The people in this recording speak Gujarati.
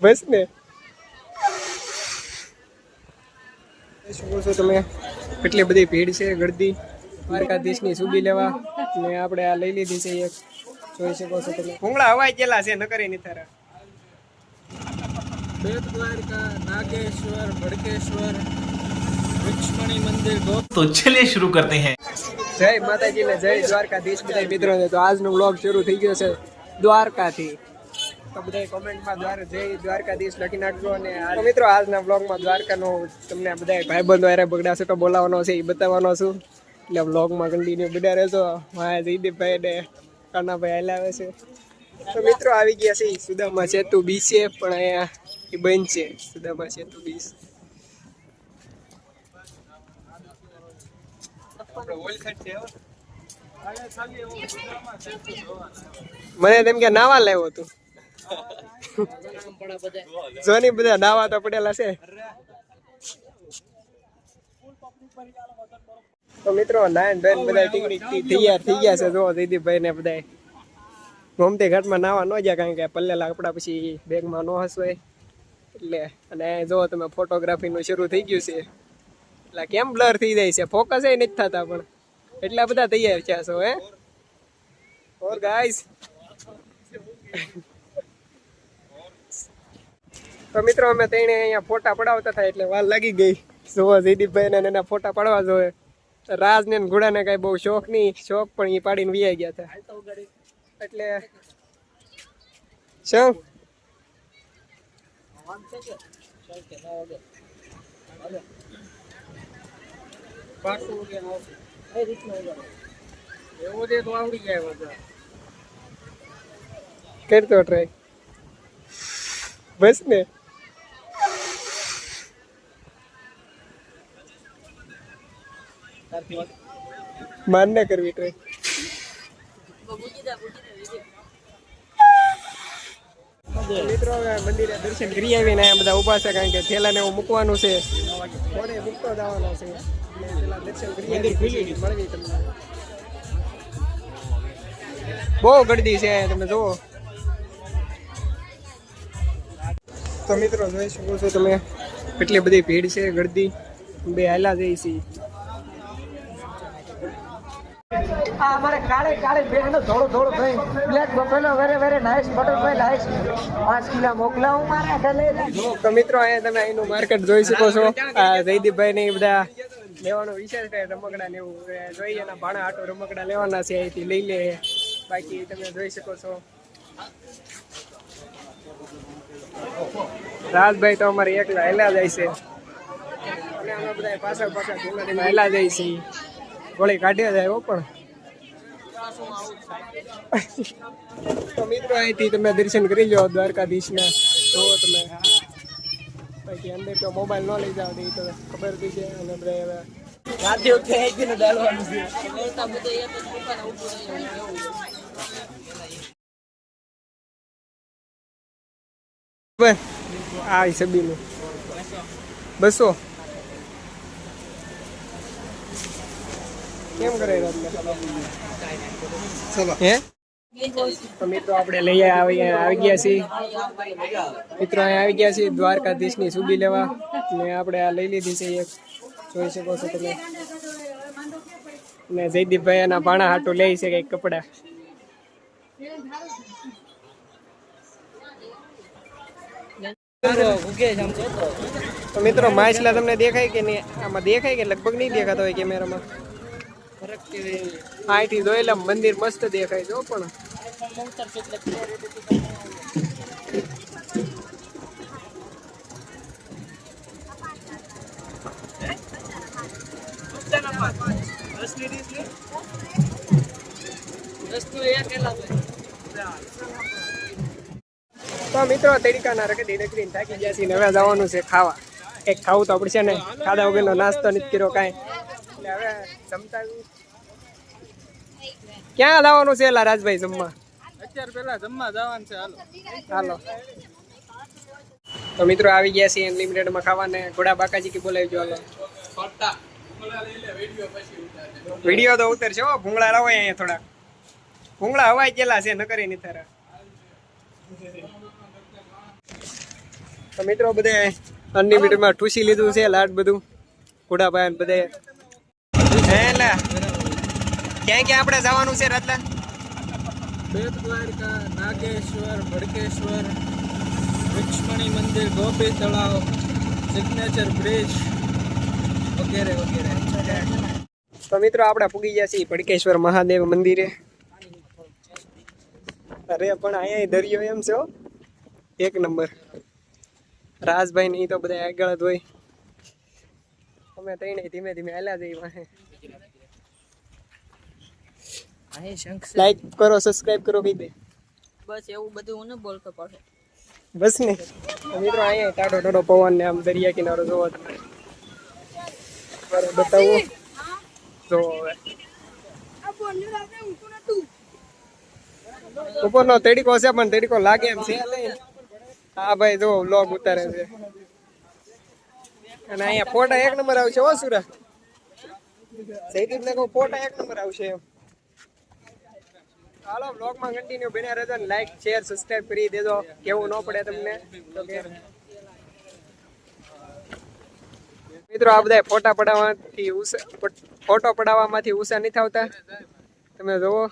બસ ને. શું છો તમે? કેટલી બધી ભીડ છે ગળદી દ્વારકાધીશની સુબી લેવા. ને આપણે આ લઈ લીધી છે એક. જોઈ શકો છો તમે. ભૂંગળા હવાઈ ગયેલા છે નકરી ની તારા દ્વારકા નાગેશ્વર ભડકેશ્વર લક્ષ્મણી મંદિર તો ચલિએ શરૂ કરતે હૈ. જય માતાજી ને જય દ્વારકાધીશ બધા મિત્રો તો આજનો વ્લોગ શરૂ થઈ ગયો છે દ્વારકાથી. તો બધા કોમેન્ટમાં દ્વાર, જય દ્વારકાધીશ લખી નાખજો અને તો મિત્રો આજના બ્લોગમાં દ્વારકાનો તમને બધા ભાઈબંધો અરે બગડા છે તો બોલાવવાનો છે એ બતાવવાનો છું. એટલે વ્લોગમાં કન્ટિન્યુ બધા રહેશો મારા જયદીપભાઈ ને કાનાભાઈ હાલાવે છે. તો મિત્રો, આવી ગયા છે સુદામા સેતુ બીચ છે, પણ અહીંયા એ બંધ છે, સુદામા સેતુ બીચ મને તેમ કે નાવા લાવ્યો હતું જોની બધા નાવા તો પડેલા છે. તો મિત્રો, નાયન બેન બધા તૈયાર થઈ ગયા છે. જો, દીદીભાઈ ને બધા ગોમતી ઘાટમાં નાવા ન ગયા કારણ કે પલ્લેલા કપડા પછી બેગમાં ન હસવાય. એટલે, અને જો તમે ફોટોગ્રાફીનું શરૂ થઈ ગયું છે. એટલે કેમ બ્લર થઈ જાય છે? ફોકસ એ નથી થતા પણ. એટલા બધા તૈયાર છે છો, હે? ઓર ગાઈસ તો મિત્રો અમે તેણે અહીંયા ફોટા પડાવતા થાય એટલે વાર લાગી ગઈ. જોવા જયદીપભાઈ ને એના ફોટા પાડવા જોવે રાજને ઘોડાને કાંઈ બહુ શોખ નહીં શોખ પણ એ પાડીને વિયા ગયા હતા. એટલે શું? કરતો ટ્રાય બસ ને. માન ના કરવી ટ્રાય મિત્રો મંદિરે દર્શન કરી આવીને અહીંયા બધા ઊભા છે કારણ કે થેલાને એવું મૂકવાનું છે. કોને મૂકતો જવાનો છે? દર્શન કરી મળવી તમને. બહુ ગર્દી છે તમે જુઓ. તો મિત્રો જોઈ શકો છો તમે. કેટલી બધી ભીડ છે ગળદી બે હાલા જઈ છે. આ અમારે કાળે કાળે બેન થોડું થોડું થઈ black buffalo very very nice butterfly nice પાંચ કિલો મોકલાવું મારા ઢલે તો મિત્રો, અહીંયા તમે અહીંનું માર્કેટ જોઈ શકો છો. આ જયદીપભાઈ ને બધા લેવાનો વિચાર છે, રમકડા ને એવું. જોઈએ એના ભાણા આટો રમકડા લેવાના છે, અહીંથી લઈ લે. બાકી તમે જોઈ શકો છો. રાજભાઈ તો અમારે એકલા હેલા જાય છે. અને અમે બધા પાછળ પાછળ ધીમે હેલા જાય છે ગોળી કાઢ્યા જાય પણ. તો મિત્રો, અહીંથી તમે દર્શન કરી લો દ્વારકાધીશના. જો તમે. બાકી અંદર તો મોબાઈલ ન લઈ જાવ તો તો ખબર બી છે. અને આપણે હવે રાતે ઉઠે એક બસો. કેમ કરે હે? તો મિત્રો આપણે લઈ આવી આવી ગયા છીએ. મિત્રો અહીંયા આવી ગયા છીએ દ્વારકાધીશની સુબી લેવા. ને આપણે આ લઈ લીધી છે એક. જોઈ શકો છો તમે. ને જયદીપભાઈ એના ભાણા હાટું લે છે કંઈક કપડા. તો મિત્રો માછલા તમને દેખાય કે નહીં? આમાં દેખાય કે લગભગ નહીં દેખાતા હોય કેમેરામાં? અહીંથી જોયેલા મંદિર મસ્ત દેખાય જો પણ. તો મિત્રો, તડકાના રખડી રખડીને થાકી ગયા છીએ હવે જવાનું છે ખાવા. એક ખાવું તો પડશે ને. ખાધા વગરનો નાસ્તો નથી કર્યો કાંઈ. હવે જમતા ક્યાં લાવવાનું છે એલા રાજભાઈ જમવા? અત્યારે પેલા જમવા જવાનું છે હાલો. હાલો. તો મિત્રો આવી ગયા છીએ અનલિમિટેડમાં ખાવાને. ઘોડા બાકાજી કે બોલાવી જો હાલો. વીડિયો તો ઉતરશે હો ભૂંગળા લાવો અહીંયા થોડા ભૂંગળા હવાઈ ગયેલા છે નકરી ની તારા તો મિત્રો બધે અનલિમિટેડમાં ઠૂસી લીધું છે લાડ બધું. ઘોડાભાઈ બધે હે લા ક્યાં ક્યાં આપણે જવાનું છે રતલા બેટ દ્વારકા નાગેશ્વર ભડકેશ્વર લક્ષ્મણી મંદિર ગોપી તળાવ સિગ્નેચર બ્રિજ વગેરે વગેરે. તો મિત્રો આપણે પૂગી ગયા છીએ ભડકેશ્વર મહાદેવ મંદિરે. અરે પણ અહીંયા દરિયો એમ છે એક નંબર. રાજભાઈ નહીં તો બધા આગળ જ હોય. અમે ત્રણે ધીમે ધીમે હાલ્યા જઈએ વાહે. લાઈક કરો સબસ્ક્રાઇબ કરો કહી દે બસ એવું બધું હું ન બોલતો પડે બસ ને. મિત્રો અહીંયા ટાટો ટાટો પવન ને આમ દરિયા કિનારો જોવો તમે. બતાવું. જો હવે. ઉપરનો તેડીકો છે પણ તેડીકો લાગે એમ છે. હા ભાઈ જો વ્લોગ ઉતારે છે. અને અહીંયા ફોટા એક નંબર આવશે હો સુરા જયદીપ ને કહું ફોટા એક નંબર આવશે. એમ હાલો બ્લોગમાં કન્ટિન્યુ બન્યા રહેજો ને લાઈક શેર સબસ્ક્રાઇબ કરી દેજો. કેવું ન પડે તમને? તો કે મિત્રો, આ બધા ફોટા પડાવવાથી ઉષા ફોટો પડાવવામાંથી ઉષા નથી આવતા. તમે જોવો.